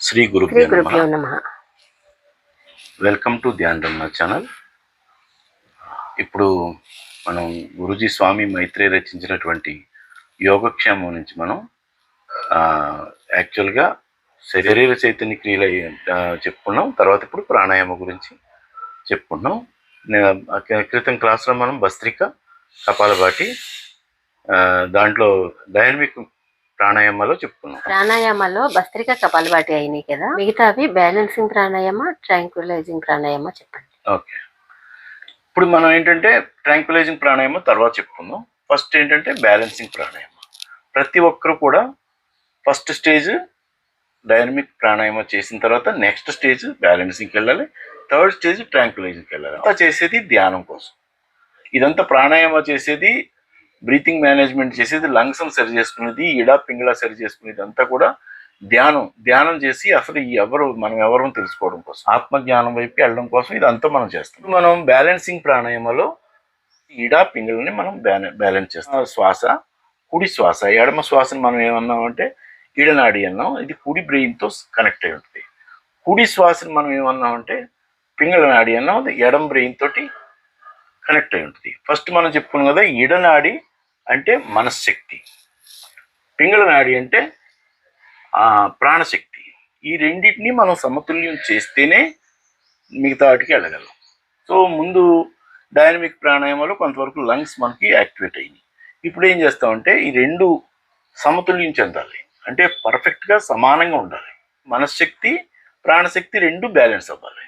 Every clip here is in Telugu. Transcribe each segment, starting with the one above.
శ్రీ నమ. Welcome to Dhyan Ramana channel ఇప్పుడు మనం గురుజీ స్వామి మైత్రి రచించినటువంటి యోగక్షేమం నుంచి మనం యాక్చువల్గా శరీర చైతన్య క్రియలు చెప్పుకున్నాం. తర్వాత ఇప్పుడు ప్రాణాయామం గురించి చెప్పుకున్నాం క్రితం క్లాస్లో మనం భస్త్రిక కపాలబాటి ఆ, దాంట్లో డైనమిక్ ప్రాణాయామాలో చెప్పుకున్నాం. ప్రాణాయామాలో భస్త్రిక కపాలబాటి అయినాయి కదా. మిగతావి బ్యాలెన్సింగ్ ప్రాణాయామ ట్రాంక్విలైజింగ్ ప్రాణాయామ చెప్పండి. ఓకే. ఇప్పుడు మనం ఏంటంటే ట్రాంక్యులైజింగ్ ప్రాణాయామం తర్వాత చెప్పుకుందాం. ఫస్ట్ ఏంటంటే బ్యాలెన్సింగ్ ప్రాణాయామం. ప్రతి ఒక్కరు కూడా ఫస్ట్ స్టేజ్ డైనమిక్ ప్రాణాయామం చేసిన తర్వాత నెక్స్ట్ స్టేజ్ బ్యాలెన్సింగ్కి వెళ్ళాలి. థర్డ్ స్టేజ్ ట్రాంక్యులైజింగ్కి వెళ్ళాలి. అంతా చేసేది ధ్యానం కోసం. ఇదంతా ప్రాణాయామం చేసేది బ్రీతింగ్ మేనేజ్మెంట్ చేసేది లంగ్స్ సరి చేసుకునేది ఇడా పింగళ సరి చేసుకునేది అంతా కూడా ధ్యానం ధ్యానం చేసి అసలు ఈ ఎవరు మనం ఎవరు తెలుసుకోవడం కోసం. ఆత్మ జ్ఞానం వైపు వెళ్ళడం కోసం ఇదంతా మనం చేస్తాం. మనం బ్యాలెన్సింగ్ ప్రాణాయామలో ఇడా పింగళని మనం బ్యాలెన్స్ చేస్తాం. శ్వాస కుడి శ్వాస ఎడమ శ్వాసని మనం ఏమన్నామంటే ఈడనాడి అన్నాం. ఇది కుడి బ్రెయిన్తో కనెక్ట్ అయి ఉంటుంది. కుడి శ్వాసని మనం ఏమన్నామంటే పింగళ నాడి అన్నాం. అది ఎడం బ్రెయిన్ తోటి కనెక్ట్ అయి ఉంటుంది. ఫస్ట్ మనం చెప్పుకున్నాం కదా ఈడనాడి అంటే మనశ్శక్తి. పింగళ నాడి అంటే ప్రాణశక్తి. ఈ రెండింటిని మనం సమతుల్యం చేస్తేనే మిగతా వాటికి వెళ్ళగలం. సో ముందు డైనమిక్ ప్రాణాయామాలు కొంతవరకు లంగ్స్ మనకి యాక్టివేట్ అయినాయి. ఇప్పుడు ఏం చేస్తామంటే ఈ రెండు సమతుల్యం చెందాలి. అంటే పర్ఫెక్ట్గా సమానంగా ఉండాలి. మనశ్శక్తి ప్రాణశక్తి రెండు బ్యాలెన్స్ అవ్వాలి.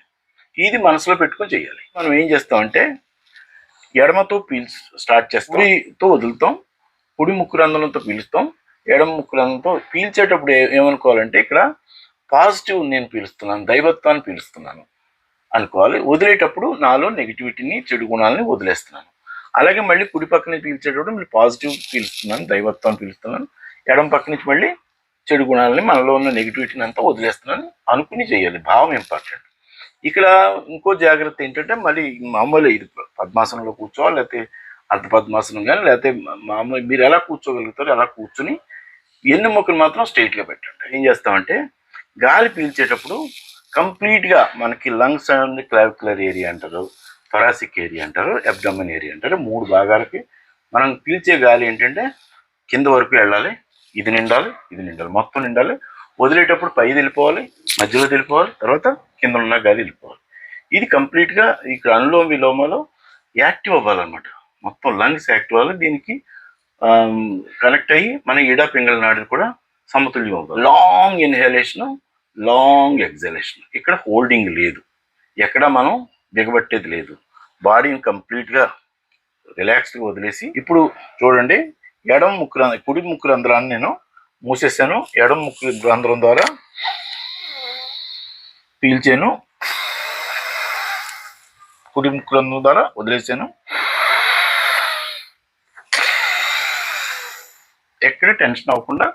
ఇది మనసులో పెట్టుకొని చేయాలి మనం ఏం చేస్తామంటే ఎడమతో పీల్స్ స్టార్ట్ చేస్తాం. కుడితో వదులుతాం. కుడి ముక్కు రంధ్రంతో పీలుస్తాం. ఎడమ ముక్కు రంధ్రంతో పీల్చేటప్పుడు ఏమనుకోవాలంటే ఇక్కడ పాజిటివ్ నేను పీలుస్తున్నాను దైవత్వాన్ని పీలుస్తున్నాను అనుకోవాలి. వదిలేటప్పుడు నాలో నెగిటివిటీని చెడు గుణాలని వదిలేస్తున్నాను. అలాగే మళ్ళీ కుడి పక్కన పీల్చేటప్పుడు మళ్ళీ పాజిటివ్ పీలుస్తున్నాను దైవత్వాన్ని పీలుస్తున్నాను. ఎడమ పక్క నుంచి మళ్ళీ చెడు గుణాలని మనలో ఉన్న నెగిటివిటీని అంతా వదిలేస్తున్నాను అనుకుని చేయాలి. భావం ఇంపార్టెంట్. ఇక్కడ ఇంకో జాగ్రత్త ఏంటంటే మళ్ళీ మామూలు ఇది పద్మాసనంలో కూర్చోవాలి లేకపోతే అర్ధ పద్మాసనం కానీ లేకపోతే మామూలు మీరు ఎలా కూర్చోగలుగుతారో అలా కూర్చుని మొక్కలు మాత్రం స్ట్రైట్గా పెట్టండి. ఏం చేస్తామంటే గాలి పీల్చేటప్పుడు కంప్లీట్గా మనకి లంగ్స్ అండ్ క్లావిక్యులర్ ఏరియా అంటారు థొరాసిక్ ఏరియా అంటారు అబ్డమన్ ఏరియా అంటారు మూడు భాగాలకి మనం పీల్చే గాలి ఏంటంటే కింద వరకు వెళ్ళాలి ఇది నిండాలి ఇది నిండాలి మొత్తం నిండాలి వదిలేటప్పుడు పై వెళ్ళిపోవాలి మధ్యలో వెళ్ళిపోవాలి తర్వాత కింద ఉన్న గాలి వెళ్ళిపోవాలి. ఇది కంప్లీట్గా ఇక్కడ అనులోమ విలోమలో యాక్టివ్ అవ్వాలన్నమాట. మొత్తం లంగ్స్ యాక్టివ్ అవ్వాలి దీనికి కనెక్ట్ అయ్యి మన ఈడా పింగళ నాడు కూడా సమతుల్యం అవ్వాలి. లాంగ్ ఇన్హలేషన్ లాంగ్ ఎగ్జలేషన్ ఇక్కడ హోల్డింగ్ లేదు. ఎక్కడ మనం బిగబట్టేది లేదు. బాడీని కంప్లీట్గా రిలాక్స్డ్గా వదిలేసి ఇప్పుడు చూడండి ఎడమ ముక్కు కుడి ముక్కు రంధ్రాన్ని నేను మూసేసాను. ఎడమ ముక్కు రంధ్రం ద్వారా పీల్చాను. కుడి ముక్కు రంధ్రం ద్వారా వదిలేసాను. ఎక్కడ టెన్షన్ అవ్వకుండా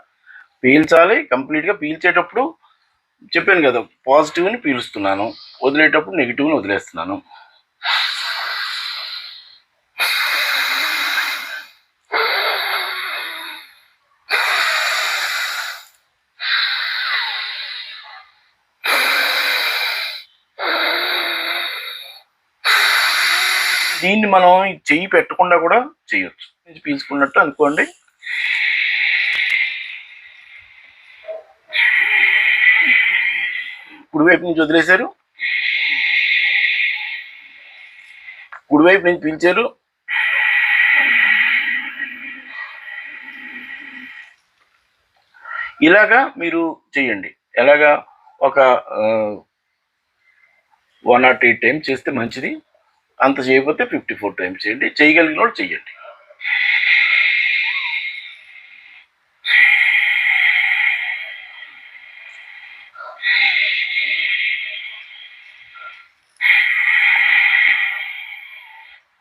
పీల్చాలి. కంప్లీట్గా పీల్చేటప్పుడు చెప్పాను కదా పాజిటివ్ని పీలుస్తున్నాను. వదిలేటప్పుడు నెగిటివ్ని వదిలేస్తున్నాను. దీన్ని మనం చెయ్యి పెట్టకుండా కూడా చేయొచ్చు. పీల్చుకున్నట్టు అనుకోండి. కుడివైపు నుంచి వదిలేశారు. కుడివైపు నుంచి పీల్చారు. ఇలాగా మీరు చేయండి ఎలాగా ఒక వన్ నాట్ ఎయిట్ టైం చేస్తే మంచిది. అంత చేయకపోతే ఫిఫ్టీ ఫోర్ టైమ్స్ చేయండి. చేయగలిగిన వాళ్ళు చెయ్యండి.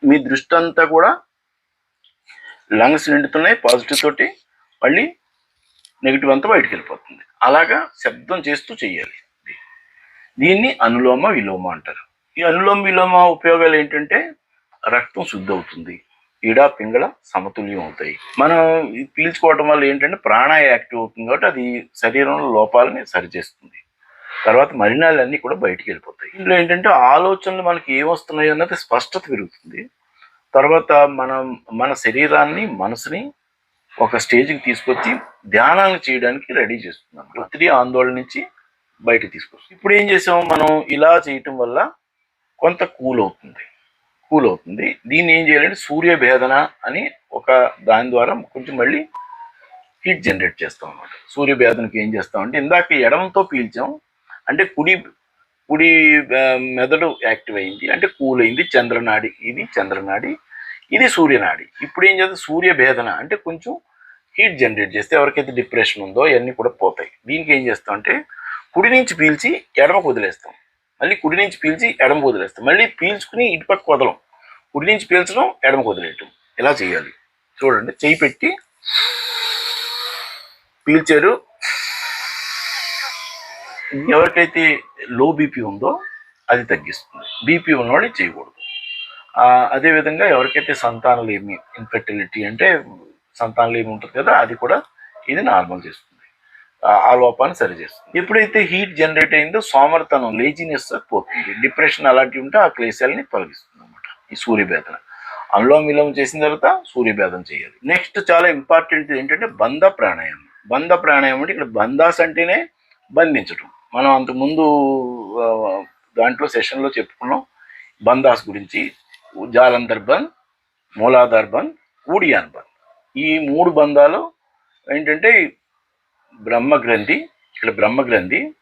మీ దృష్టి అంతా కూడా లంగ్స్ నిండుతున్నాయి పాజిటివ్ తోటి మళ్ళీ నెగిటివ్ అంతా బయటికి వెళ్ళిపోతుంది. అలాగా శబ్దం చేస్తూ చేయాలి దీన్ని అనులోమ విలోమ అంటారు. ఈ అనులోమ విలోమ ఉపయోగాలు ఏంటంటే రక్తం శుద్ధి అవుతుంది పింగళ సమతుల్యం అవుతాయి. మనం పీల్చుకోవటం వల్ల ఏంటంటే ప్రాణ యాక్టివ్ అవుతుంది కాబట్టి అది శరీరంలో లోపాలని సరిచేస్తుంది. తర్వాత మలినాలన్నీ కూడా బయటికి వెళ్ళిపోతాయి. ఇందులో ఏంటంటే ఆలోచనలు మనకి ఏమొస్తున్నాయి అన్నది స్పష్టత పెరుగుతుంది. తర్వాత మనం మన శరీరాన్ని మనసుని ఒక స్టేజ్కి తీసుకొచ్చి ధ్యానాలు చేయడానికి రెడీ చేస్తున్నాం ఒత్తిడి ఆందోళన నుంచి బయటకు తీసుకొస్తాం ఇప్పుడు ఏం చేసాం మనం? ఇలా చేయటం వల్ల కొంత కూల్ అవుతుంది కూల్ అవుతుంది దీన్ని ఏం చేయాలంటే సూర్యభేదన అని ఒక దాని ద్వారా కొంచెం మళ్ళీ హీట్ జనరేట్ చేస్తాం అనమాట సూర్య భేదనకి ఏం చేస్తాం అంటే ఇందాక ఎడమతో పీల్చాం. అంటే కుడి కుడి మెదడు యాక్టివ్ అయింది. అంటే కూల్ అయింది చంద్రనాడి. ఇది చంద్రనాడి. ఇది సూర్యనాడి. ఇప్పుడు ఏం చేస్తుంది సూర్య భేదన అంటే కొంచెం హీట్ జనరేట్ చేస్తే ఎవరికైతే డిప్రెషన్ ఉందో ఇవన్నీ కూడా పోతాయి. దీనికి ఏం చేస్తాం అంటే కుడి నుంచి పీల్చి ఎడమకు వదిలేస్తాం. మళ్ళీ కుడి నుంచి పీల్చి ఎడమకు వదిలేస్తాం. మళ్ళీ పీల్చుకుని ఇటుపక్క వదలం. కుడి నుంచి పీల్చడం ఎడమకు వదిలేయటం. ఇలా చేయాలి. చూడండి చేయి పెట్టి పీల్చారు. ఎవరికైతే లో బీపీ ఉందో అది తగ్గిస్తుంది. బీపీ ఉన్నవాళ్ళు చేయకూడదు. అదేవిధంగా ఎవరికైతే సంతానలేమి ఇన్ఫెర్టిలిటీ అంటే సంతానలేమి ఉంటుంది కదా అది కూడా ఇది నార్మల్ చేస్తుంది. ఆ- లోపాన్ని సరిచేస్తుంది ఎప్పుడైతే హీట్ జనరేట్ అయిందో సోమర్తనం లేజినెస్ పోతుంది. డిప్రెషన్ అలాంటివి ఉంటే ఆ క్లేశాలని తొలగిస్తుంది అనమాట ఈ సూర్యభేదన. అనులోమ విలోమం చేసిన తర్వాత సూర్యభేదం చేయాలి నెక్స్ట్ చాలా ఇంపార్టెంట్ ఏంటంటే బంధ ప్రాణాయామం. బంధ ప్రాణాయామం అంటే ఇక్కడ బంధాస్ అంటేనే బంధించడం మనం అంతకుముందు దాంట్లో సెషన్లో చెప్పుకున్నాం. బంధాస్ గురించి జాలంధర్ బంద్ మూలాధార్ బంద్ ఊడియాన్ బంద్ ఈ మూడు బంధాలు ఏంటంటే బ్రహ్మ గ్రంథి ఇక్కడ బ్రహ్మ గ్రంథి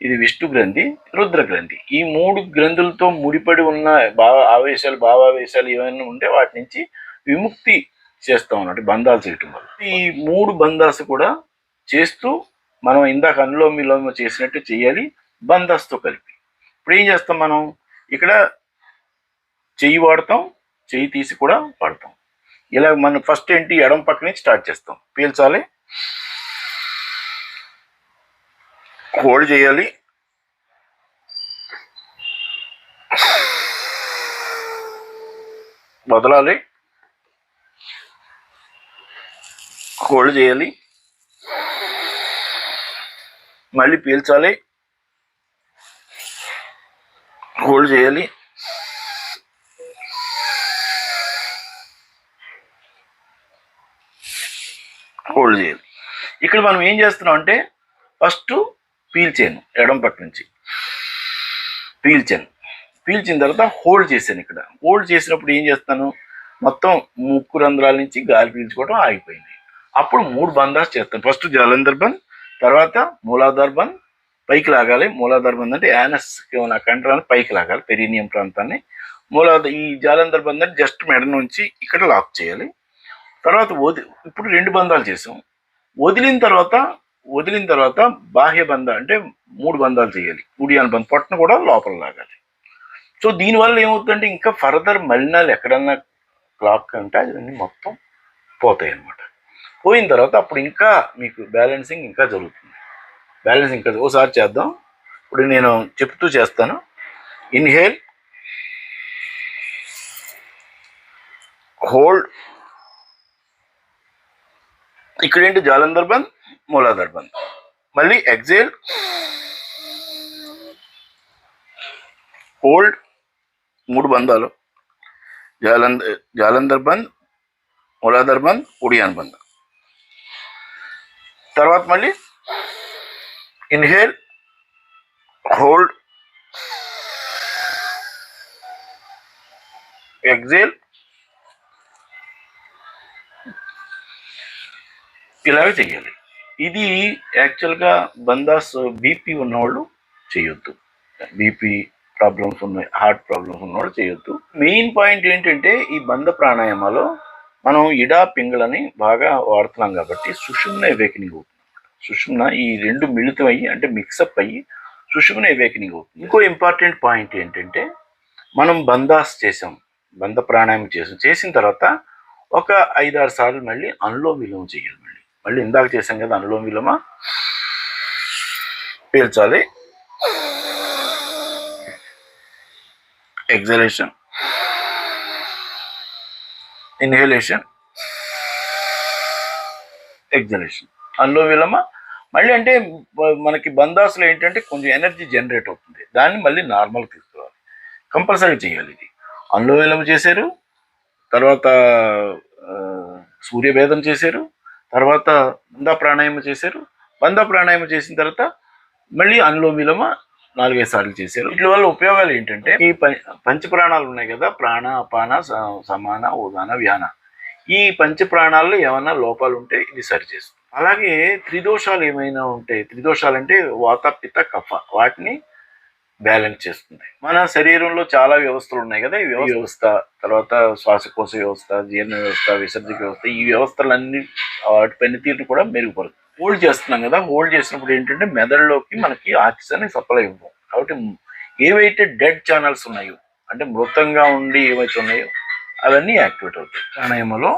ఇది విష్ణు గ్రంథి రుద్ర గ్రంథి. ఈ మూడు గ్రంథులతో ముడిపడి ఉన్న భావ ఆవేశాలు భావావేశాలు ఏమైనా ఉంటే వాటి నుంచి విముక్తి చేస్తాం అన్నట్టు బంధాలు చేయటం వల్ల. ఈ మూడు బంధాస్ కూడా చేస్తూ మనం ఇందాక అనులోమ విలోమ చేసినట్టు చేయాలి బంధాస్తో కలిపి. ఇప్పుడు ఏం చేస్తాం మనం? ఇక్కడ చెయ్యి వాడతాం చెయ్యి తీసి కూడా వాడతాం. ఇలా మనం ఫస్ట్ ఏంటి ఎడం పక్క నుంచి స్టార్ట్ చేస్తాం. పీల్చాలి. హోల్డ్ చేయాలి. వదలాలి. హోల్డ్ చేయాలి. మళ్ళీ పీల్చాలి. హోల్డ్ చేయాలి. హోల్డ్ చేయాలి. ఇక్కడ మనం ఏం చేస్తున్నాం అంటే ఫస్ట్ పీల్చాను ఎడం పక్క నుంచి. పీల్చాను పీల్చిన తర్వాత హోల్డ్ చేశాను ఇక్కడ. హోల్డ్ చేసినప్పుడు ఏం చేస్తాను? మొత్తం ముక్కు రంధ్రాల నుంచి గాలి పీల్చుకోవడం ఆగిపోయింది. అప్పుడు మూడు బంధాస్ చేస్తాను. ఫస్ట్ జలంధర్ బంద్ తర్వాత మూలాధార్ బంద్ పైకి లాగాలి. మూలాధార్ బంద్ అంటే యానస్ ఉన్న కంట్రాన్ని పైకి లాగాలి పెరీనియం ప్రాంతాన్ని. మూలాధార ఈ జాలంధర్ బంద్ అంటే జస్ట్ మెడ నుంచి ఇక్కడ లాక్ చేయాలి. తర్వాత వది ఇప్పుడు రెండు బంధాలు చేసాం వదిలిన తర్వాత వదిలిన తర్వాత బాహ్య బంధ అంటే మూడు బంధాలు చేయాలి. ఉడియాన బంధ్ పొట్టను కూడా లోపల లాగాలి. సో దీనివల్ల ఏమవుతుందంటే ఇంకా ఫర్దర్ మలినాలు ఎక్కడన్నా క్లాక్ అంటే అవన్నీ మొత్తం పోతాయి అన్నమాట. పోయిన తర్వాత అప్పుడు ఇంకా మీకు బ్యాలెన్సింగ్ ఇంకా జరుగుతుంది. బ్యాలెన్స్ ఇంకా ఓసారి చేద్దాం. ఇప్పుడు నేను చెప్తూ చేస్తాను. ఇన్హేల్ హోల్డ్ ఇక్కడ ఏంటి జాలంధర్ బంద్ మూలాధార్ బంద్ మళ్ళీ ఎగ్జేల్ హోల్డ్ మూడు బంధాలు జాలంధ జాలంధర్ బంద్ మూలాధార్ బంద్ ఉడియాన్ బంద్ తర్వాత మళ్ళీ ఇన్హేల్ హోల్డ్ ఎగ్జేల్ ఇలాగే చేయాలి ఇది యాక్చువల్గా బందాస్ బీపీ ఉన్నవాళ్ళు చేయొద్దు. బీపీ ప్రాబ్లమ్స్ ఉన్నాయి హార్ట్ ప్రాబ్లమ్స్ ఉన్నవాళ్ళు చేయొద్దు. మెయిన్ పాయింట్ ఏంటంటే ఈ బంధ ప్రాణాయామాలో మనం ఇడా పింగళని బాగా వాడుతున్నాం కాబట్టి సుషుమ్న ఎవేకనింగ్ అవుతుంది. సుషుమ్న ఈ రెండు మిళితం అయ్యి అంటే మిక్సప్ అయ్యి సుషుమ్న ఎవేకనింగ్ అవుతుంది. ఇంకో ఇంపార్టెంట్ పాయింట్ ఏంటంటే మనం బందాస్ చేసాం బంధ ప్రాణాయామం చేసాం. చేసిన తర్వాత ఒక ఐదారు సార్లు మళ్ళీ అనులో విలోమ చేయాలి మళ్ళీ. మళ్ళీ ఇందాక చేసాం కదా అనులోమ విలోమ పీల్చాలి. ఎగ్జలేషన్ ఇన్హేలేషన్ ఎగ్జలేషన్ అందులో విలమ మళ్ళీ అంటే మనకి బందాసులు ఏంటంటే కొంచెం ఎనర్జీ జనరేట్ అవుతుంది. దాన్ని మళ్ళీ నార్మల్ తీసుకోవాలి. కంపల్సరీ చేయాలి ఇది. అనులో విలమ చేశారు. తర్వాత సూర్యభేదం చేశారు. తర్వాత వంద ప్రాణాయామం చేశారు. వంద ప్రాణాయామం చేసిన తర్వాత మళ్ళీ అనులోమిలోమ నాలుగైదు సార్లు చేశారు. వీటి వల్ల ఉపయోగాలు ఏంటంటే ఈ ప- పంచ ప్రాణాలు ఉన్నాయి కదా ప్రాణ అపాన స- సమాన ఉదాన వ్యాన. ఈ పంచ ప్రాణాల్లో ఏమైనా లోపాలు ఉంటే ఇది సరిచేస్తుంది. అలాగే త్రిదోషాలు ఏమైనా ఉంటే త్రిదోషాలు అంటే వాత పిత కఫ. వాటిని బ్యాలెన్స్ చేస్తుంది మన శరీరంలో చాలా వ్యవస్థలు ఉన్నాయి కదా ఈ వ్యవ- వ్యవస్థ. తర్వాత శ్వాసకోశ వ్యవస్థ జీర్ణ వ్యవస్థ విసర్జక వ్యవస్థ ఈ వ్యవస్థలన్నీ వాటి పనితీరుని కూడా మెరుగుపడుతుంది హోల్డ్ చేస్తున్నాం కదా హోల్డ్ చేసినప్పుడు ఏంటంటే మెదడులోకి మనకి ఆక్సిజన్ సప్లై ఇవ్వం కాబట్టి ఏవైతే డెడ్ ఛానల్స్ ఉన్నాయో అంటే మృతంగా ఉండి ఏవైతే ఉన్నాయో అవన్నీ యాక్టివేట్ అవుతాయి. ప్రాణాయామలో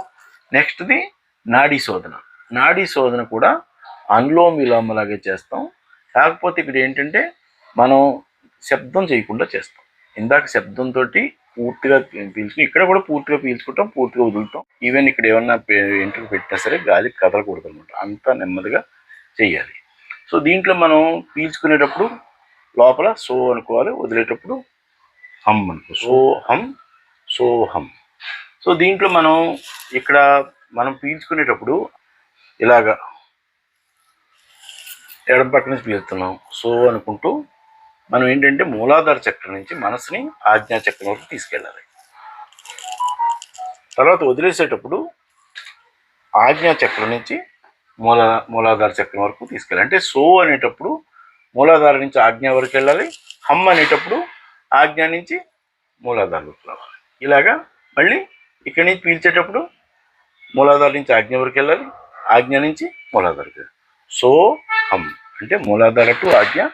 నెక్స్ట్ది నాడీ శోధన. నాడీ శోధన కూడా అనులోమ విలోమలాగే చేస్తాం. కాకపోతే ఇక్కడ ఏంటంటే మనం శబ్దం చేయకుండా చేస్తాం. ఇందాక శబ్దంతో పూర్తిగా పీల్చుకుని ఇక్కడ కూడా పూర్తిగా పీల్చుకుంటాం పూర్తిగా వదులుతాం. ఈవెన్ ఇక్కడ ఏమన్నా ఇంటికి పెట్టినా సరే గాలి కదలకూడదు అనమాట అంతా నెమ్మదిగా చేయాలి. సో దీంట్లో మనం పీల్చుకునేటప్పుడు లోపల సో అనుకోవాలి వదిలేటప్పుడు హమ్ అనుకో సో హమ్ సో హమ్. సో దీంట్లో మనం ఇక్కడ మనం పీల్చుకునేటప్పుడు ఇలాగా ఎడం పక్క నుంచి పీలుతున్నాం. సో అనుకుంటూ మనం ఏంటంటే మూలాధార చక్రం నుంచి మనసుని ఆజ్ఞా చక్రం వరకు తీసుకెళ్ళాలి. తర్వాత వదిలేసేటప్పుడు ఆజ్ఞా చక్రం నుంచి మూల మూలాధార చక్రం వరకు తీసుకెళ్ళాలి. అంటే సో అనేటప్పుడు మూలాధార నుంచి ఆజ్ఞ వరకు వెళ్ళాలి. హమ్ అనేటప్పుడు ఆజ్ఞ నుంచి మూలాధార వరకు రావాలి. ఇలాగా మళ్ళీ ఇక్కడి నుంచి పీల్చేటప్పుడు మూలాధార నుంచి ఆజ్ఞ వరకు వెళ్ళాలి. ఆజ్ఞ నుంచి మూలాధారకి సో హమ్ అంటే మూలాధార టు ఆజ్ఞ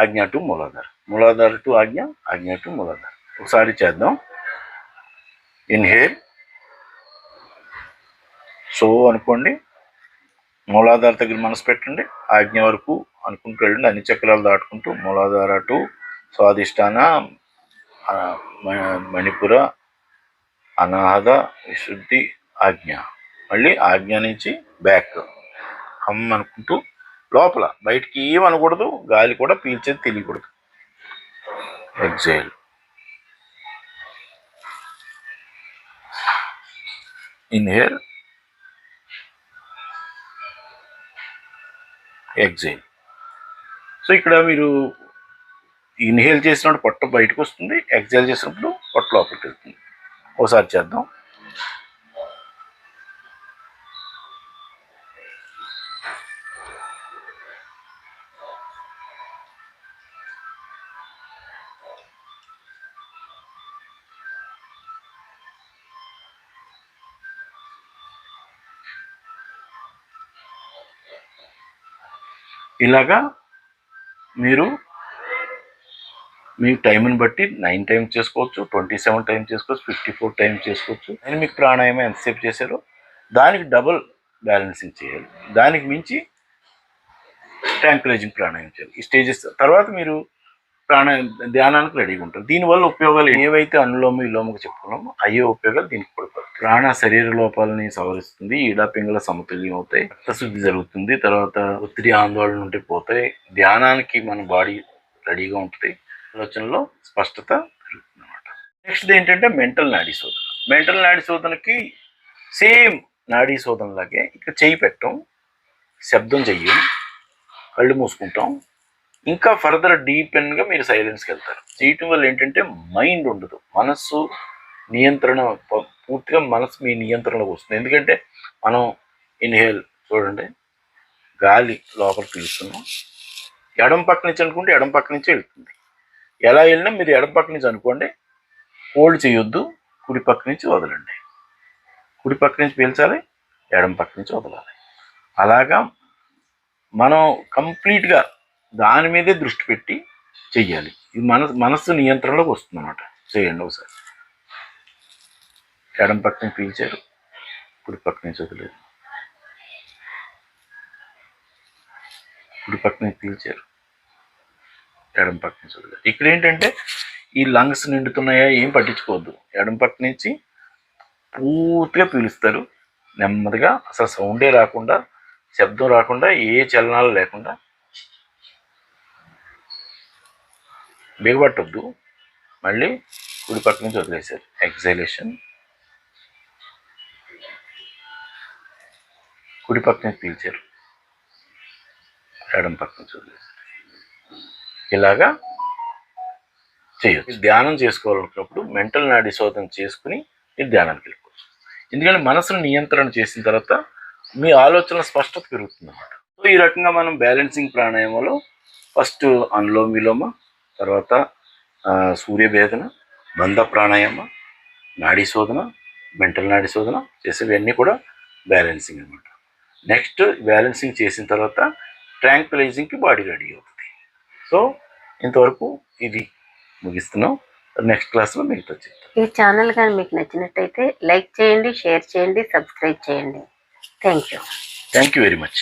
ఆజ్ఞ టు మూలాధార. మూలాధార టు ఆజ్ఞ ఆజ్ఞ టు మూలాధార. ఒకసారి చేద్దాం. ఇన్హేల్. సో అనుకోండి మూలాధార దగ్గర మనసు పెట్టండి ఆజ్ఞ వరకు అనుకుంటూ వెళ్ళండి అన్ని చక్రాలు దాటుకుంటూ మూలాధార టు స్వాదిష్టాన మ- మణిపుర అనాహద విశుద్ధి ఆజ్ఞ. మళ్ళీ ఆజ్ఞ నుంచి బ్యాక్. హమ్ అనుకుంటూ లోపల బయటికి ఏమనకూడదు గాలి కూడా పీల్చేది తెలియకూడదు. ఎగ్జైల్ ఇన్హేల్ ఎగ్జైల్ సో ఇక్కడ మీరు ఇన్హేల్ చేసినప్పుడు పొట్ట బయటకు వస్తుంది ఎగ్జైల్ చేసినప్పుడు పొట్ట లోపలికి వెళ్తుంది. ఒకసారి చేద్దాం. ఇలాగా మీరు మీ టైంని బట్టి నైన్ టైమ్స్ చేసుకోవచ్చు ట్వంటీ సెవెన్ టైమ్స్ చేసుకోవచ్చు ఫిఫ్టీ ఫోర్ టైమ్స్ చేసుకోవచ్చు. నేను మీకు ప్రాణాయామం ఎంతసేపు చేశారో దానికి డబుల్ బ్యాలెన్సింగ్ చేయాలి. దానికి మించి ట్యాంకులైజింగ్ ప్రాణాయామం చేయాలి. ఈ స్టేజెస్ తర్వాత మీరు ప్రాణ ధ్యానానికి రెడీగా ఉంటారు. దీనివల్ల ఉపయోగాలు ఏవైతే అనులోమ విలోమకు చెప్పుకున్నామో అయ్యే ఉపయోగాలు దీనికి పడిపోతాయి ప్రాణ శరీర లోపాలని సవరిస్తుంది ఈడాపింగల సమతుల్యం అవుతాయి రక్తశుద్ధి జరుగుతుంది తర్వాత ఒత్తిడి ఆందోళన ఉంటే పోతాయి ధ్యానానికి మన బాడీ రెడీగా ఉంటుంది. ఆలోచనలో స్పష్టత పెరుగుతుంది అనమాట నెక్స్ట్ ఏంటంటే మెంటల్ నాడీ శోధన. మెంటల్ నాడీ శోధనకి సేమ్ నాడీ శోధనలాగే ఇక్కడ చేయి పెట్టడం శబ్దం చెయ్యం కళ్ళు మూసుకుంటాం ఇంకా ఫర్దర్ డీపెన్గా మీరు సైలెన్స్కి వెళ్తారు. చేయటం వల్ల ఏంటంటే మైండ్ ఉండదు. మనస్సు నియంత్రణ పూర్తిగా మనసు మీ నియంత్రణలోకి వస్తుంది. ఎందుకంటే మనం ఇన్హేల్ చూడండి గాలి లోపల పీలుస్తున్నాం. ఎడం పక్క నుంచి అనుకుంటే ఎడం పక్క నుంచి వెళ్తుంది. ఎలా వెళ్ళినా మీరు ఎడం పక్క నుంచి అనుకోండి హోల్డ్ చేయొద్దు కుడి పక్క నుంచి వదలండి. కుడి పక్క నుంచి పీల్చాలి ఎడం పక్క నుంచి వదలాలి. అలాగా మనం కంప్లీట్గా దాని మీదే దృష్టి పెట్టి చెయ్యాలి. ఇది మన మనస్సు నియంత్రణలోకి వస్తుంది అనమాట చేయండి ఒకసారి. ఎడం పక్కన పీల్చారు. ఇప్పుడు పక్క నుంచి వదిలేదు పక్కన పీల్చారు. ఎడం పక్క నుంచి వదిలేదు ఇక్కడ ఏంటంటే ఈ లంగ్స్ నిండుతున్నాయా ఏం పట్టించుకోవద్దు. ఎడం పక్క నుంచి పూర్తిగా పీలుస్తారు. నెమ్మదిగా అసలు సౌండే రాకుండా శబ్దం రాకుండా ఏ చలనాలు లేకుండా బిగబట్టొద్దు మళ్ళీ కుడి పక్క నుంచి వదిలేశారు ఎగ్జైలేషన్ కుడి పక్క నుంచి పీల్చారు ఎడం పక్క నుంచి వదిలేశారు ఇలాగా చేయొచ్చు. ధ్యానం చేసుకోవాలనుకున్నప్పుడు మెంటల్ నాడి శోధన చేసుకుని మీరు ధ్యానానికి వెళ్ళిపోవచ్చు. ఎందుకంటే మనసును నియంత్రణ చేసిన తర్వాత మీ ఆలోచన స్పష్టత పెరుగుతుంది అన్నమాట సో ఈ రకంగా మనం బ్యాలెన్సింగ్ ప్రాణాయామంలో ఫస్ట్ అనులోమ విలోమ తర్వాత ఆ, సూర్యభేదన బంధ ప్రాణాయామ నాడీ శోధన మెంటల్ నాడీ శోధన చేసేవన్నీ కూడా బ్యాలెన్సింగ్ అనమాట నెక్స్ట్ బ్యాలెన్సింగ్ చేసిన తర్వాత ట్రాంక్విలైజింగ్కి బాడీ రెడీ అవుతుంది. సో ఇంతవరకు ఇది ముగిస్తున్నాం. నెక్స్ట్ క్లాస్లో మిగతా చెప్తాం. ఈ ఛానల్ కానీ మీకు నచ్చినట్టయితే లైక్ చేయండి షేర్ చేయండి సబ్స్క్రైబ్ చేయండి. Thank you thank you very much.